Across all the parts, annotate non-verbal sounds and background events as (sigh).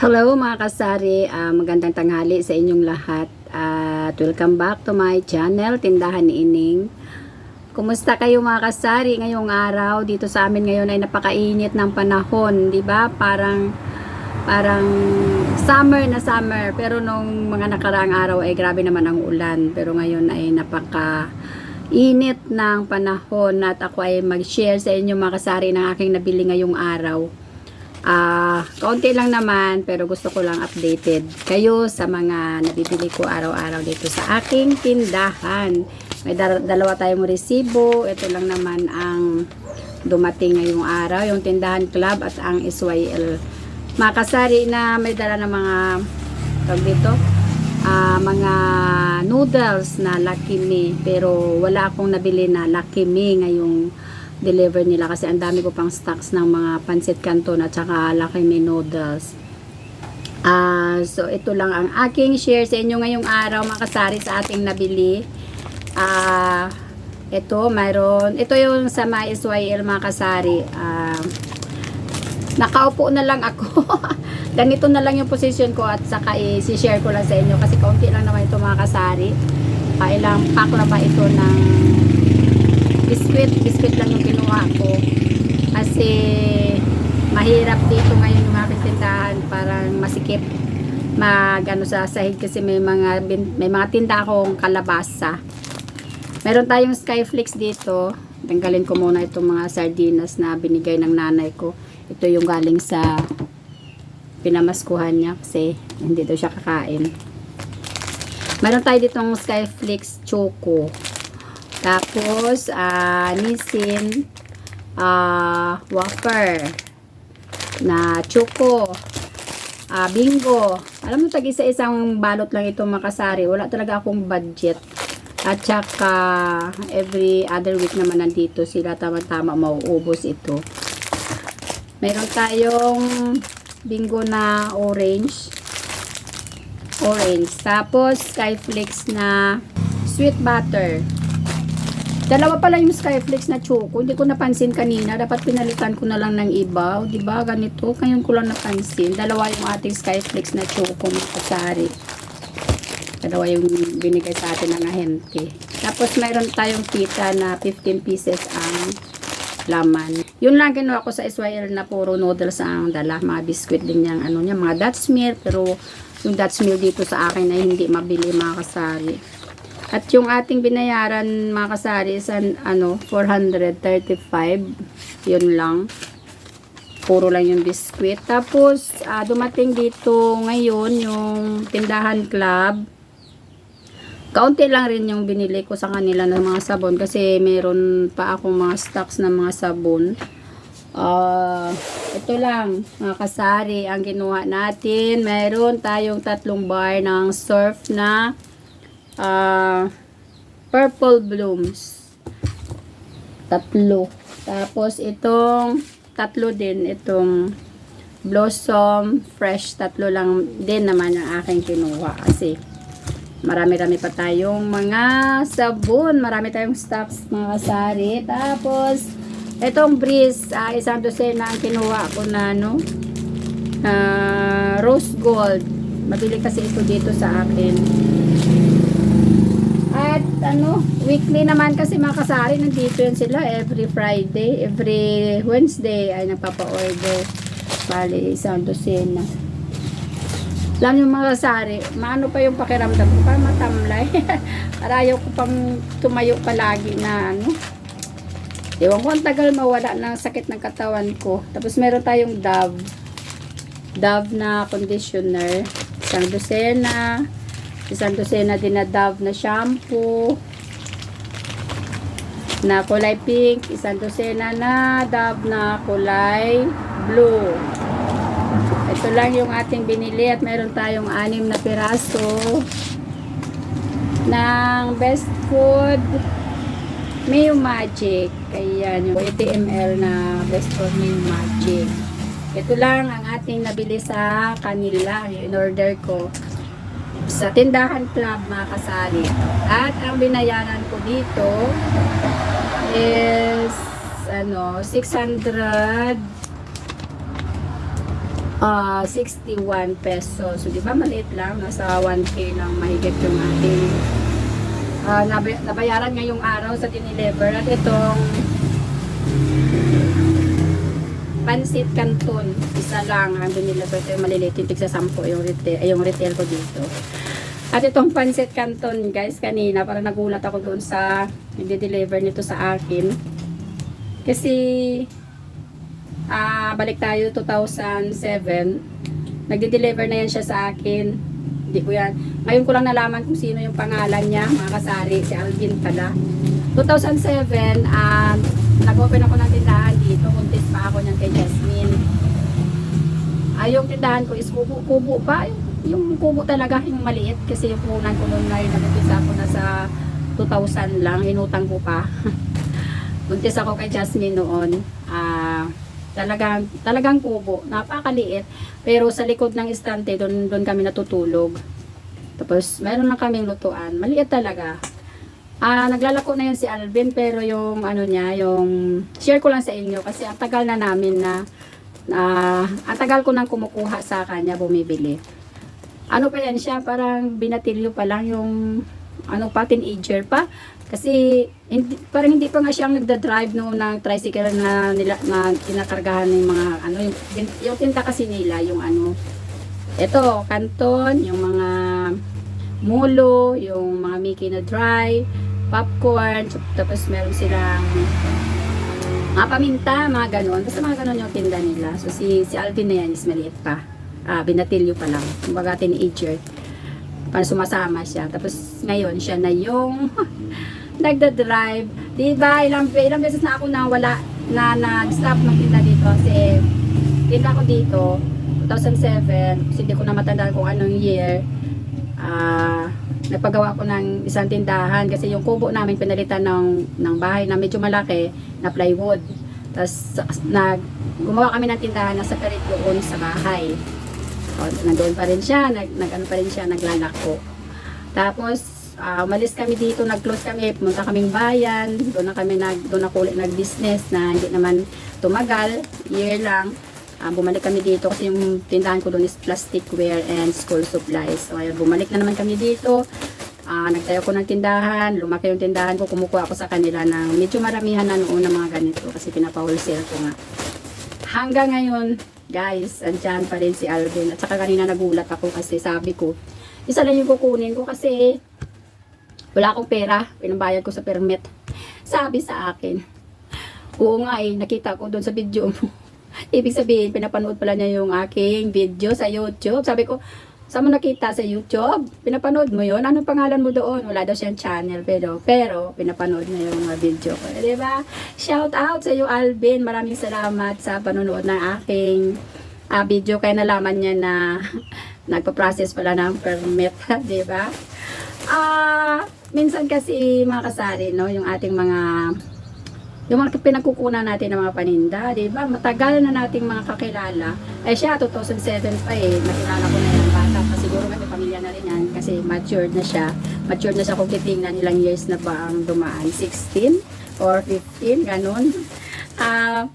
Hello mga kasari, Ah, magandang tanghali sa inyong lahat at welcome back to my channel, Tindahan ni Ining. Kumusta kayo mga kasari ngayong araw? Dito sa amin ngayon ay napakainit ng panahon, di ba? Parang parang summer na summer pero nung mga nakaraang araw ay grabe naman ang ulan pero ngayon ay napaka init ng panahon at ako ay mag-share sa inyo mga kasari ng aking nabili ngayong araw Ah, kaunti lang naman pero gusto ko lang updated kayo sa mga nabibili ko araw-araw dito sa aking tindahan. May dalawa tayong resibo. Ito lang naman ang dumating ngayong araw, yung tindahan club at ang SYL. Mga kasari na may dala ng mga tawag dito, ah, mga noodles na Lucky Me pero wala akong nabili na Lucky Me ngayong deliver nila kasi ang dami ko pang stocks ng mga pancit canton at saka Lucky Me noodles. Ah, so ito lang ang aking share sa inyo ngayong araw mga kasari sa ating nabili. Ah, ito mayroon, ito yung sa my SYL mga kasari. Ah, nakaupo na lang ako. (laughs) Ganito na lang yung position ko at saka i-share ko lang sa inyo kasi kaunti lang naman ito mga kasari. Kailang pack na ba ito ng biskwit, biskwit lang yung kinuha ko. Kasi mahirap dito ngayon yung aking tindahan, parang masikip mag ano sa sahig kasi may mga may mga tinda akong kalabasa. Meron tayong skyflakes dito. Tanggalin ko muna itong mga sardinas na binigay ng nanay ko. Ito yung galing sa pinamaskuhan niya kasi hindi daw siya kakain. Meron tayo ditong skyflakes choco. Tapos, ah, Nissin ah, wafer na choco. Ah, bingo. Alam mo, tag isa-isang balot lang ito makasari. Wala talaga akong budget. At saka, every other week naman nandito sila tama-tama mauubos ito. Meron tayong bingo na orange. Orange. Tapos, skyflakes na sweet butter. Dalawa pala yung Skyflakes na choco. Hindi ko napansin kanina. Dapat pinalitan ko na lang ng iba. O, diba? Ganito. Ngayon ko lang napansin. Dalawa yung ating Skyflakes na choco. Mga kasari. Dalawa yung binigay sa atin ng ahente. Tapos mayroon tayong pita na 15 pieces ang laman. Yun lang ginawa ko sa SYL na puro noodles ang dala. Mga biscuit din yung ano niya. Mga Dutch meal. Pero yung Dutch meal dito sa akin ay hindi mabili mga kasari. At yung ating binayaran mga kasari is an, ano, 435. Yun lang. Puro lang yung biskwit. Tapos, ah, dumating dito ngayon yung tindahan club. Kaunti lang rin yung binili ko sa kanila ng mga sabon kasi meron pa akong mga stocks ng mga sabon. Ah, ito lang, mga kasari, ang kinuha natin. Meron tayong tatlong bar ng surf na ah purple blooms. Tatlo. Tapos itong tatlo din. Itong blossom fresh tatlo lang din naman ang aking kinuha. Kasi marami-rami pa tayong mga sabon. Marami tayong stocks mga kasari tapos itong breeze ah, isang dosena ang kinuha ko na no ah, rose gold. Mabili kasi ito dito sa akin at ano, weekly naman kasi mga kasari, nandito yun sila every Friday, every Wednesday ay nagpapa-order. Bali, isang dosena. Alam niyo mga kasari, maano pa yung pakiramdam ko, parang matamlay. (laughs) para ayaw ko pang tumayo palagi na ano. Ewan ko ang tagal mawala ng sakit ng katawan ko. Tapos meron tayong Dove. Dove na conditioner. Isang dosena. Isang dosena din na Dove na shampoo. Na kulay pink. Isang dosena na Dove na kulay blue. Ito lang yung ating binili at meron tayong anim na piraso ng Best Food Mayo Magic. Ayan, yung 80 ml na Best Food Mayo Magic. Ito lang ang ating nabili sa kanila. In order ko sa tindahan club mga kasali. At ang binayaran ko dito is ano 600 ah 61 pesos. So, di ba maliit lang? Nasa 1K lang mahigit yung ating nabay- nabayaran ngayong araw sa diniliver. At itong pansit canton, isa lang ang diniliver. Ito yung maliliit, yung tigsa 10 yung retail, ay, yung retail ko dito. At itong pansit canton, guys, kanina, parang nagulat ako doon sa nagde-deliver nito sa akin. Kasi, ah balik tayo 2007. Nagde-deliver na yan siya sa akin. Hindi ko yan. Ngayon ko lang nalaman kung sino yung pangalan niya, mga kasari, si Alvin pala. 2007, ah nag-open ako ng tindahan dito. Kuntis pa ako niyan kay Jasmine. Ah, yung tindahan ko is kubo-kubo pa. Yung kubo talaga, yung maliit. Kasi yung punan ko noon na yun, nag-umpisa ako na sa 2000 lang. Inutang ko pa. (laughs) Buntis ako kay Jasmine noon. Ah, talagang talagang kubo, napakaliit. Pero sa likod ng istante, doon doon kami natutulog. Tapos meron lang kaming lutuan. Maliit talaga. Ah, naglalako na yan si Alvin pero yung ano niya, yung share ko lang sa inyo kasi ang tagal na namin na na ang tagal ko nang kumukuha sa kanya bumibili. Ano pa yan siya, parang binatilyo pa lang yung ano pa, teenager pa. Kasi hindi, parang hindi pa nga siyang nagda-drive noon ng tricycle na nila na kinakargahan ng mga ano yung, yung tinta kasi nila yung ano ito kanton yung mga mulo yung mga Mickey na dry popcorn tapos meron silang mga paminta mga ganon. Basta mga ganon yung tinda nila. So si, si Alvin na yan is maliit pa. Ah, binatilyo pa lang. Kumbaga teenager. Para sumasama siya. Tapos ngayon siya na yung (laughs) nagda-drive. Di ba? Ilang, ilang beses na ako nawala na nag-stop magtinda dito kasi tinda ko dito 2007 kasi hindi ko na matandaan kung anong year. Ah nagpagawa ko ng isang tindahan kasi yung kubo namin pinalitan ng, ng bahay na medyo malaki na plywood. Tapos nag gumawa kami ng tindahan na sa perit doon sa bahay. O, nandoon pa rin siya nag, nag ano pa rin siya naglalako. Tapos ah, umalis kami dito, nag-close kami, pumunta kaming bayan, doon na kami nag doon ako ulit nag-business na hindi naman tumagal, year lang. Ah, bumalik kami dito kasi yung tindahan ko doon is plasticware and school supplies. So ayun, bumalik na naman kami dito. Ah, nagtayo ko ng tindahan, lumaki yung tindahan ko, kumukuha ako sa kanila ng medyo maramihan na noon ng mga ganito kasi pinapa-wholesale ko nga. Hanggang ngayon, guys, andyan pa rin si Alvin. At saka kanina nagulat ako kasi sabi ko, isa lang yung kukunin ko kasi wala akong pera, pinabayad ko sa permit. Sabi sa akin, oo nga eh, nakita ko doon sa video mo. Ibig sabihin, pinapanood pala niya yung aking video sa YouTube. Sabi ko, saan mo nakita sa YouTube? Pinapanood mo yon Anong pangalan mo doon? Wala daw siyang channel, pero, pero pinapanood niya yung mga video ko. Ba? Shout out sa iyo, Alvin. Maraming salamat sa panonood ng aking ah, video. Kaya nalaman niya na (laughs) nagpa-process pala ng permit. (laughs) Ba? Ah, minsan kasi mga kasari, no, yung ating mga yung mga pinagkukunan natin ng mga paninda, di ba? Matagal na nating mga kakilala. Eh siya, 2007 pa eh. Nakilala ko na yung bata pa. Siguro may pamilya na rin yan kasi matured na siya. Matured na siya kung titingnan ilang years na ba ang dumaan. 16 or 15, ganun. Ah,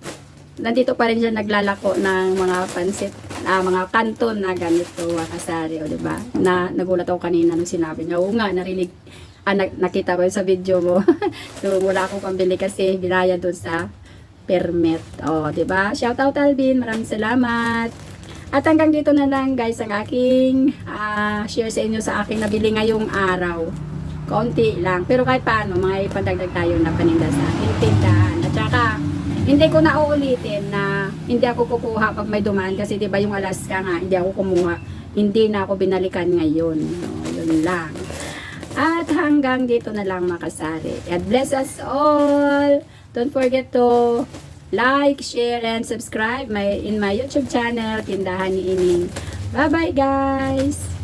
nandito pa rin siya naglalako ng mga pansit, ah, mga kanton na ganito, mga kasari, o di ba? Na nagulat ako kanina nung sinabi niya. Oo nga, narinig, ah, nak- nakita ko sa video mo. (laughs) so, wala akong pambili kasi binaya doon sa permit. O, di ba? Shout out Alvin, maraming salamat. At hanggang dito na lang guys ang aking ah, share sa inyo sa aking nabili ngayong araw. Konti lang. Pero kahit paano, mga ipandagdag tayo na paninda sa aking tindahan. At saka, hindi ko na uulitin na hindi ako kukuha pag may dumaan kasi 'di ba yung Alaska nga hindi ako kumuha hindi na ako binalikan ngayon no, yun lang at hanggang dito na lang makasari God bless us all. Don't forget to like, share, and subscribe my, in my YouTube channel Tindahan ni Ining. Bye bye guys